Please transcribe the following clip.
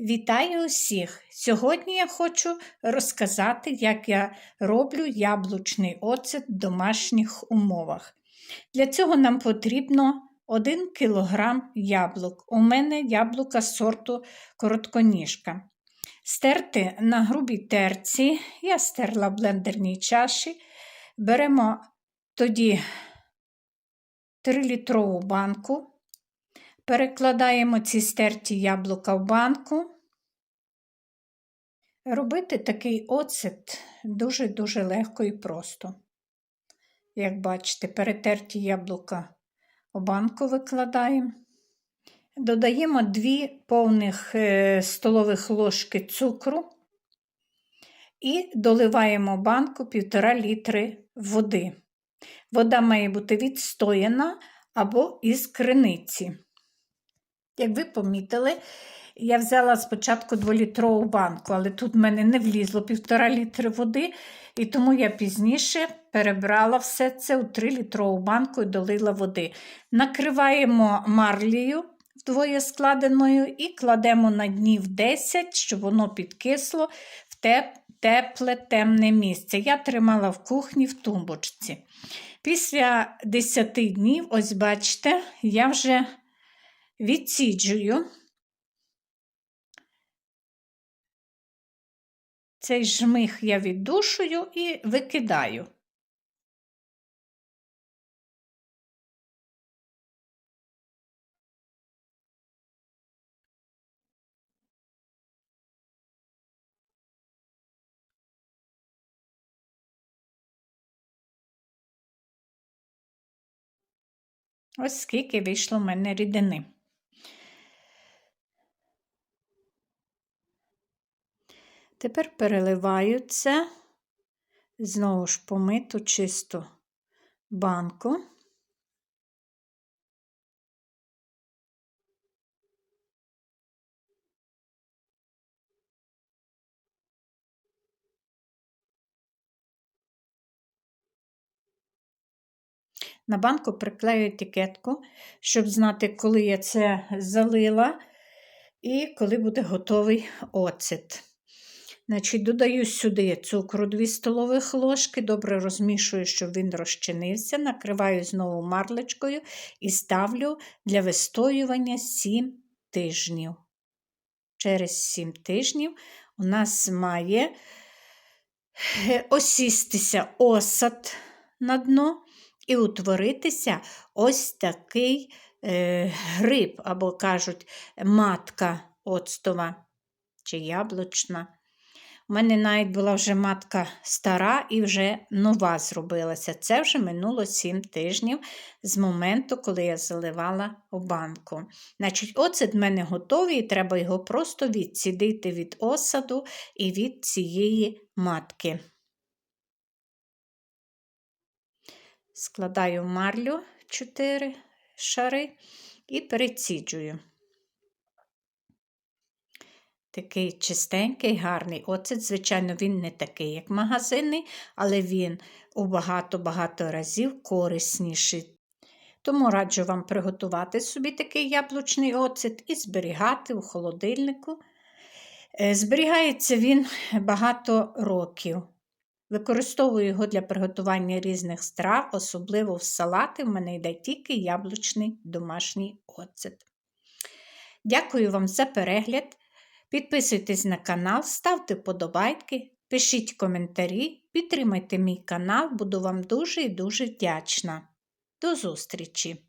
Вітаю усіх! Сьогодні я хочу розказати, як я роблю яблучний оцет в домашніх умовах. Для цього нам потрібно 1 кг яблук. У мене яблука сорту коротконіжка. Стерти на грубій терці, я стерла в блендерній чаші. Беремо тоді 3-літрову банку. Перекладаємо ці стерті яблука в банку. Робити такий оцет дуже-дуже легко і просто. Як бачите, перетерті яблука у банку викладаємо. Додаємо 2 повних е, столових ложки цукру і доливаємо банку 1,5 літри води. Вода має бути відстояна або із криниці. Як ви помітили, я взяла спочатку 2-літрову банку, але тут в мене не влізло 1,5 літри води, і тому я пізніше перебрала все це у 3-літрову банку і долила води. Накриваємо марлею вдвоє складеною і кладемо на днів 10, щоб воно підкисло в тепле, темне місце. Я тримала в кухні в тумбочці. Після 10 днів, ось бачите, я вже відсіджую цей жмих я віддушую і викидаю. Ось скільки вийшло в мене рідини. Тепер переливаю це знову ж помиту чисту банку. На банку приклею етикетку, щоб знати, коли я це залила і коли буде готовий оцет. Значить, Додаю сюди цукру 2 столових ложки, добре розмішую, щоб він розчинився, накриваю знову марлечкою і ставлю для вистоювання 7 тижнів. Через 7 тижнів у нас має е, осістися осад на дно і утворитися ось такий е, гриб, або кажуть, матка оцтова чи яблучна. У мене навіть була вже матка стара і вже нова зробилася. Це вже минуло 7 тижнів з моменту, коли я заливала у банку. Значить, Оцет в мене готовий, і треба його просто відсідити від осаду і від цієї матки. Складаю марлю 4 шари і переціджую. Такий чистенький, гарний оцет. Звичайно, він не такий, як магазинний, але він у багато-багато разів корисніший. Тому раджу вам приготувати собі такий яблучний оцет і зберігати у холодильнику. Е, зберігається він багато років. Використовую його для приготування різних страв, особливо в салати. В мене йде тільки яблучний домашній оцет. Дякую вам за перегляд. Підписуйтесь на канал, ставте подобайки, пишіть коментарі, підтримайте мій канал, буду вам дуже і дуже вдячна. До зустрічі!